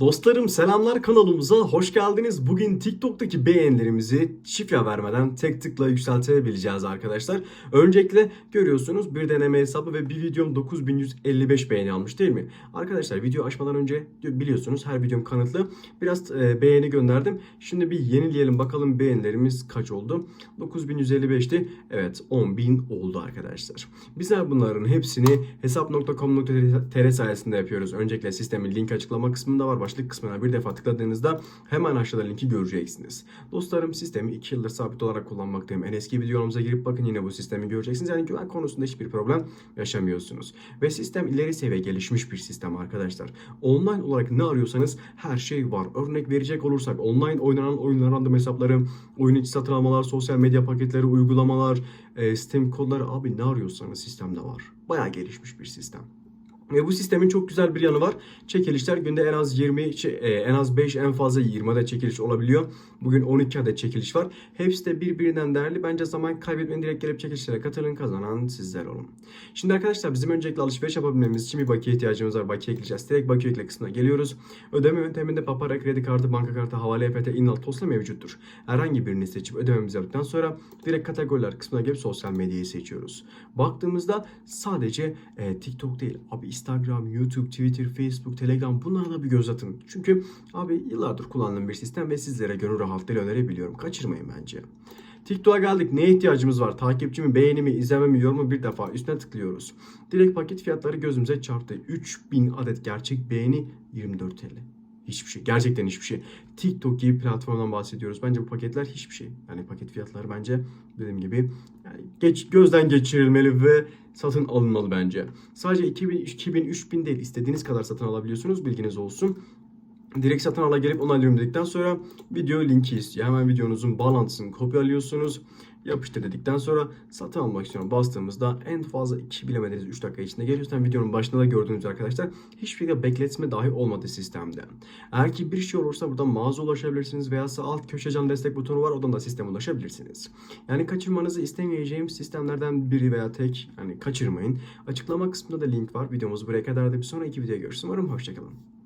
Dostlarım selamlar kanalımıza hoş geldiniz. Bugün TikTok'taki beğenilerimizi şifre vermeden tek tıkla yükseltebileceğiz arkadaşlar. Öncelikle görüyorsunuz bir deneme hesabı ve bir videom 9155 beğeni almış değil mi? Arkadaşlar video açmadan önce biliyorsunuz her videom kanıtlı. Biraz e, beğeni gönderdim. Şimdi bir yenileyelim bakalım beğenilerimiz kaç oldu? 9155'ti. Evet 10.000 oldu arkadaşlar. Bizler bunların hepsini hesap.com.tr sayesinde yapıyoruz. Öncelikle sistemin link açıklama kısmında var. Başlık kısmına bir defa tıkladığınızda hemen aşağıda linki göreceksiniz. Dostlarım sistemi 2 yıldır sabit olarak kullanmaktayım. En eski videomuza girip bakın yine bu sistemi göreceksiniz. Yani güven konusunda hiçbir problem yaşamıyorsunuz. Ve sistem ileri seviye gelişmiş bir sistem arkadaşlar. Online olarak ne arıyorsanız her şey var. Örnek verecek olursak online oynanan oyunlar random hesapları, oyun içi satın almalar, sosyal medya paketleri, uygulamalar, e, Steam kodları abi ne arıyorsanız sistemde var. Bayağı gelişmiş bir sistem. Ve bu sistemin çok güzel bir yanı var. Çekilişler günde en az 20, şey, e, en az 5, en fazla 20 adet çekiliş olabiliyor. Bugün 12 adet çekiliş var. Hepsi de birbirinden değerli. Bence zaman kaybetmeyin direkt gelip çekilişlere katılın kazanan sizler olun. Şimdi arkadaşlar bizim öncelikle alışveriş yapabilmemiz için bir bakiye ihtiyacımız var. Bakiye ekleyeceğiz. Direkt bakiye ekle kısmına geliyoruz. Ödeme yönteminde papara, kredi kartı, banka kartı, havale, EFT, inal, tosla mevcuttur. Herhangi birini seçip ödememizi yaptıktan sonra direkt kategoriler kısmına gelip sosyal medyayı seçiyoruz. Baktığımızda sadece e, TikTok değil abi Instagram, YouTube, Twitter, Facebook, Telegram bunlara da bir göz atın. Çünkü abi yıllardır kullandığım bir sistem ve sizlere gönül rahatlığıyla önerebiliyorum. Kaçırmayın bence. TikTok'a geldik. Neye ihtiyacımız var? Takipçi mi, beğeni mi, izleme mi, yorum mu bir defa üstüne tıklıyoruz. Direkt paket fiyatları gözümüze çarptı. 3000 adet gerçek beğeni 24 TL. Hiçbir şey. Gerçekten hiçbir şey. TikTok gibi platformdan bahsediyoruz. Bence bu paketler hiçbir şey. Yani paket fiyatları bence dediğim gibi yani geç, gözden geçirilmeli ve satın alınmalı bence. Sadece 2000, 2000, 3000 değil. istediğiniz kadar satın alabiliyorsunuz. Bilginiz olsun. Direkt satın ala gelip onaylıyorum dedikten sonra video linki istiyor. Hemen videonuzun bağlantısını kopyalıyorsunuz. Yapıştır dedikten sonra satın almak istiyorum bastığımızda en fazla 2 bilemediniz 3 dakika içinde geliyor. Zaten videonun başında da gördüğünüz arkadaşlar hiçbir de bekletme dahi olmadı sistemde. Eğer ki bir şey olursa buradan mağaza ulaşabilirsiniz veya sağ alt köşe can destek butonu var oradan da sisteme ulaşabilirsiniz. Yani kaçırmanızı istemeyeceğim sistemlerden biri veya tek yani kaçırmayın. Açıklama kısmında da link var. Videomuz buraya kadar da bir sonraki videoya görüşürüz. Umarım hoşçakalın.